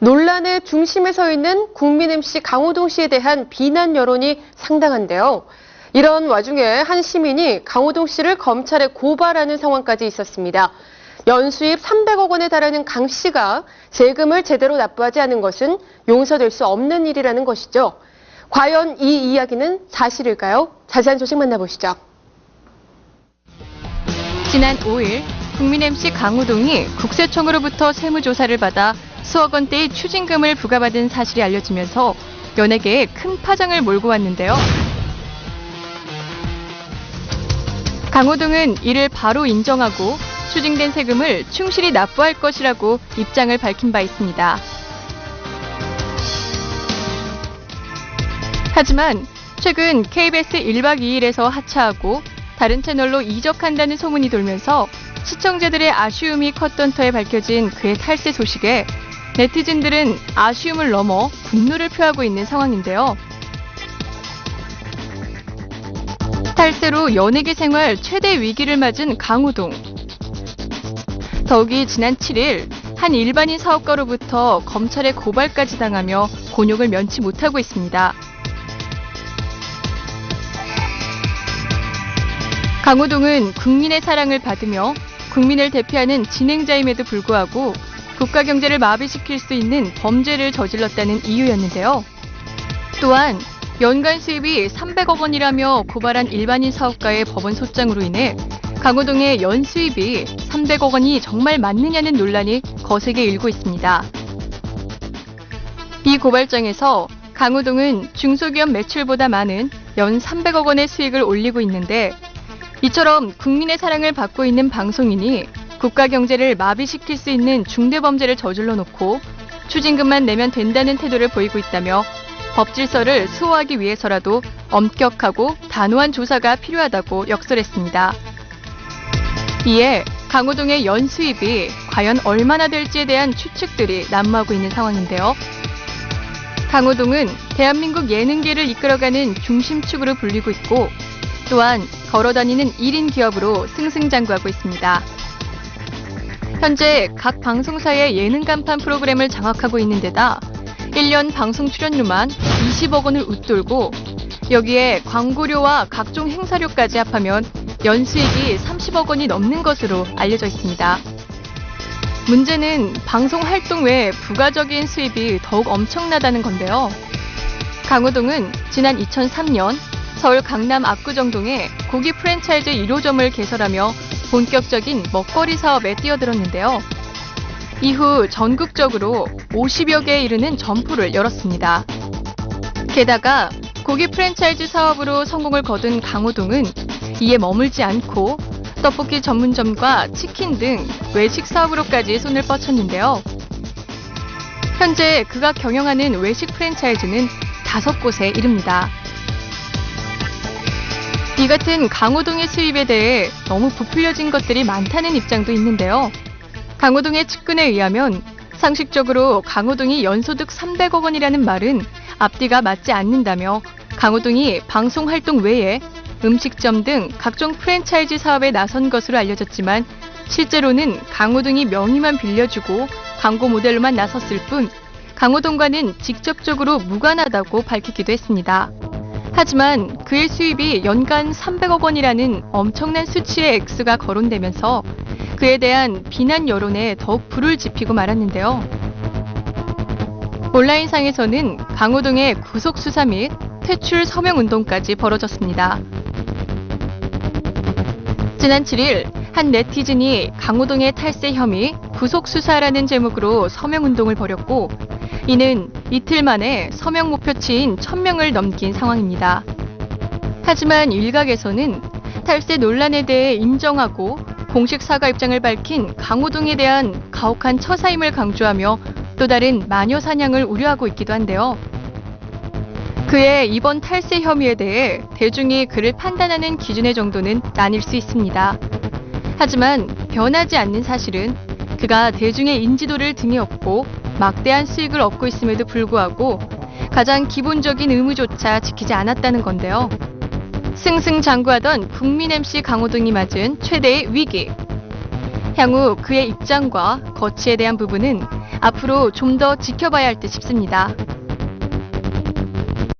논란의 중심에 서 있는 국민 MC 강호동 씨에 대한 비난 여론이 상당한데요. 이런 와중에 한 시민이 강호동 씨를 검찰에 고발하는 상황까지 있었습니다. 연수입 300억 원에 달하는 강 씨가 세금을 제대로 납부하지 않은 것은 용서될 수 없는 일이라는 것이죠. 과연 이 이야기는 사실일까요? 자세한 소식 만나보시죠. 지난 5일 국민 MC 강호동이 국세청으로부터 세무조사를 받아 수억 원대의 추징금을 부과받은 사실이 알려지면서 연예계에 큰 파장을 몰고 왔는데요. 강호동은 이를 바로 인정하고 추징된 세금을 충실히 납부할 것이라고 입장을 밝힌 바 있습니다. 하지만 최근 KBS 1박 2일에서 하차하고 다른 채널로 이적한다는 소문이 돌면서 시청자들의 아쉬움이 컸던 터에 밝혀진 그의 탈세 소식에 네티즌들은 아쉬움을 넘어 분노를 표하고 있는 상황인데요. 탈세로 연예계 생활 최대 위기를 맞은 강호동. 더욱이 지난 7일 한 일반인 사업가로부터 검찰에 고발까지 당하며 곤욕을 면치 못하고 있습니다. 강호동은 국민의 사랑을 받으며 국민을 대표하는 진행자임에도 불구하고 국가 경제를 마비시킬 수 있는 범죄를 저질렀다는 이유였는데요. 또한 연간 수입이 300억 원이라며 고발한 일반인 사업가의 법원 소장으로 인해 강호동의 연 수입이 300억 원이 정말 맞느냐는 논란이 거세게 일고 있습니다. 이 고발장에서 강호동은 중소기업 매출보다 많은 연 300억 원의 수익을 올리고 있는데 이처럼 국민의 사랑을 받고 있는 방송인이 국가 경제를 마비시킬 수 있는 중대 범죄를 저질러 놓고 추징금만 내면 된다는 태도를 보이고 있다며 법 질서를 수호하기 위해서라도 엄격하고 단호한 조사가 필요하다고 역설했습니다. 이에 강호동의 연수입이 과연 얼마나 될지에 대한 추측들이 난무하고 있는 상황인데요. 강호동은 대한민국 예능계를 이끌어가는 중심축으로 불리고 있고 또한 걸어다니는 1인 기업으로 승승장구하고 있습니다. 현재 각 방송사의 예능 간판 프로그램을 장악하고 있는 데다 1년 방송 출연료만 20억 원을 웃돌고 여기에 광고료와 각종 행사료까지 합하면 연수익이 30억 원이 넘는 것으로 알려져 있습니다. 문제는 방송 활동 외에 부가적인 수입이 더욱 엄청나다는 건데요. 강호동은 지난 2003년 서울 강남 압구정동에 고기 프랜차이즈 1호점을 개설하며 본격적인 먹거리 사업에 뛰어들었는데요. 이후 전국적으로 50여 개에 이르는 점포를 열었습니다. 게다가 고기 프랜차이즈 사업으로 성공을 거둔 강호동은 이에 머물지 않고 떡볶이 전문점과 치킨 등 외식 사업으로까지 손을 뻗쳤는데요. 현재 그가 경영하는 외식 프랜차이즈는 다섯 곳에 이릅니다. 이 같은 강호동의 수입에 대해 너무 부풀려진 것들이 많다는 입장도 있는데요. 강호동의 측근에 의하면 상식적으로 강호동이 연소득 300억 원이라는 말은 앞뒤가 맞지 않는다며 강호동이 방송 활동 외에 음식점 등 각종 프랜차이즈 사업에 나선 것으로 알려졌지만 실제로는 강호동이 명의만 빌려주고 광고 모델로만 나섰을 뿐 강호동과는 직접적으로 무관하다고 밝히기도 했습니다. 하지만 그의 수입이 연간 300억 원이라는 엄청난 수치의 액수가 거론되면서 그에 대한 비난 여론에 더욱 불을 지피고 말았는데요. 온라인상에서는 강호동의 구속 수사 및 퇴출 서명 운동까지 벌어졌습니다. 지난 7일 한 네티즌이 강호동의 탈세 혐의 구속 수사라는 제목으로 서명 운동을 벌였고 이는 이틀 만에 서명 목표치인 1000명을 넘긴 상황입니다. 하지만 일각에서는 탈세 논란에 대해 인정하고 공식 사과 입장을 밝힌 강호동에 대한 가혹한 처사임을 강조하며 또 다른 마녀 사냥을 우려하고 있기도 한데요. 그의 이번 탈세 혐의에 대해 대중이 그를 판단하는 기준의 정도는 나뉠 수 있습니다. 하지만 변하지 않는 사실은 그가 대중의 인지도를 등에 업고 막대한 수익을 얻고 있음에도 불구하고 가장 기본적인 의무조차 지키지 않았다는 건데요. 승승장구하던 국민 MC 강호동이 맞은 최대의 위기. 향후 그의 입장과 거취에 대한 부분은 앞으로 좀 더 지켜봐야 할 듯 싶습니다.